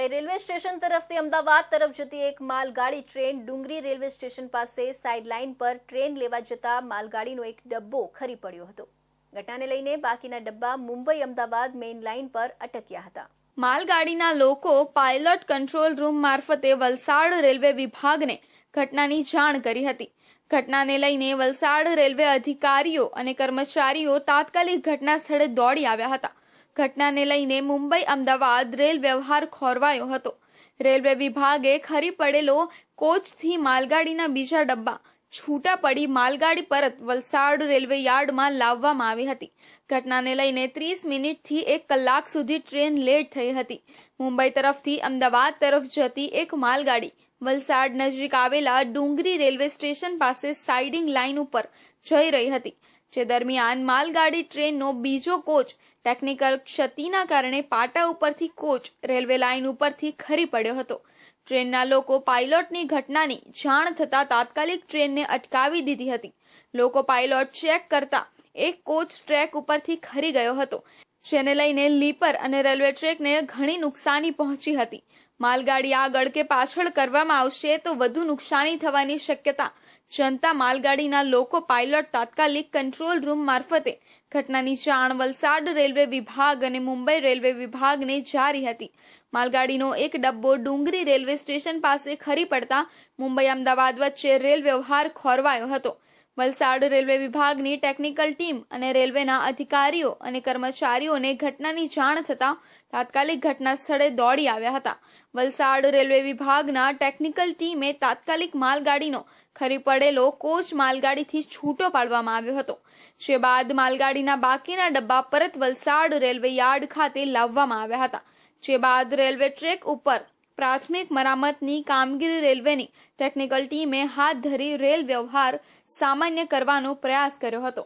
Railway station તરફથી અમદાવાદ તરફ જતી એક માલગાડી ટ્રેન ડુંગરી રેલવે સ્ટેશન પાસે સાઇડ લાઇન પર ટ્રેન લેવા જતા માલગાડીનો એક ડબ્બો ખરી પડ્યો હતો. ઘટનાને લઈને બાકીના ડબ્બા મુંબઈ અમદાવાદ મેઇન લાઇન પર અટક્યા હતા. માલગાડીના લોકો પાયલટ કંટ્રોલ રૂમ મારફતે વલસાડ રેલવે વિભાગને ઘટનાની જાણ કરી હતી. ઘટનાને લઈને વલસાડ રેલવે અધિકારીઓ અને કર્મચારીઓ તાત્કાલિક ઘટના સ્થળે દોડી આવ્યા હતા. ઘટનાને લઈને મુંબઈ, અમદાવાદ રેલ વ્યવહાર ખોરવાયો હતો. રેલવે વિભાગે ખરી પડેલો કોચથી માલગાડીના બીજા ડબ્બા, છૂટા પડી માલગાડી પરત વલસાડ રેલવે યાર્ડમાં લાવવામાં આવી હતી. ઘટનાને લઈને ત્રીસ મિનિટથી એક કલાક સુધી ટ્રેન લેટ થઈ હતી. મુંબઈ તરફથી અમદાવાદ તરફ જતી એક માલગાડી વલસાડ નજીક આવેલા ડુંગરી રેલવે સ્ટેશન પાસે સાઇડિંગ લાઇન ઉપર જઈ રહી હતી, જે દરમિયાન માલગાડી ટ્રેનનો બીજો કોચ ટેકનિકલ ક્ષતિના કારણે પાટા ઉપરથી કોચ રેલવે લાઇન ઉપરથી ખરી પડ્યો હતો. ટ્રેનના લોકો પાયલોટની ઘટનાની જાણ થતાં તાત્કાલિક ટ્રેનને અટકાવી દીધી હતી. લોકો પાયલોટ ચેક કરતા એક કોચ ટ્રેક ઉપરથી ખરી ગયો હતો, જેને લઈને લીપર અને રેલવે ટ્રેકને ઘણી નુકસાની પહોંચી હતી. માલગાડી આગળ કે પાછળ કરવામાં આવશે તો વધુ નુકસાની થવાની શક્યતા. જનતા માલગાડીના લોકો પાયલોટ તાત્કાલિક કંટ્રોલ રૂમ મારફતે ઘટનાની જાણ વલસાડ રેલવે વિભાગ અને મુંબઈ રેલવે વિભાગને જારી હતી. માલગાડીનો એક ડબ્બો ડુંગરી રેલવે સ્ટેશન પાસે ખરી પડતા મુંબઈ અમદાવાદ વચ્ચે રેલ વ્યવહાર ખોરવાયો હતો. વલસાડ રેલવે વિભાગની ટેકનિકલ ટીમ અને રેલવેના અધિકારીઓ અને કર્મચારીઓને ઘટનાની જાણ થતાં તાત્કાલિક ઘટના સ્થળે દોડી આવ્યા હતા. વલસાડ રેલવે વિભાગના ટેકનિકલ ટીમે તાત્કાલિક માલગાડીનો ખરી પડેલો કોચ માલગાડીથી છૂટો પાડવામાં આવ્યો હતો, જે બાદ માલગાડીના બાકીના ડબ્બા પરત વલસાડ રેલવે યાર્ડ ખાતે લાવવામાં આવ્યા હતા, જે બાદ રેલવે ટ્રેક ઉપર પ્રાથમિક મરામતની કામગીરી રેલવેની ટેકનિકલ ટીમે હાથ ધરી રેલ વ્યવહાર સામાન્ય કરવાનો પ્રયાસ કર્યો હતો.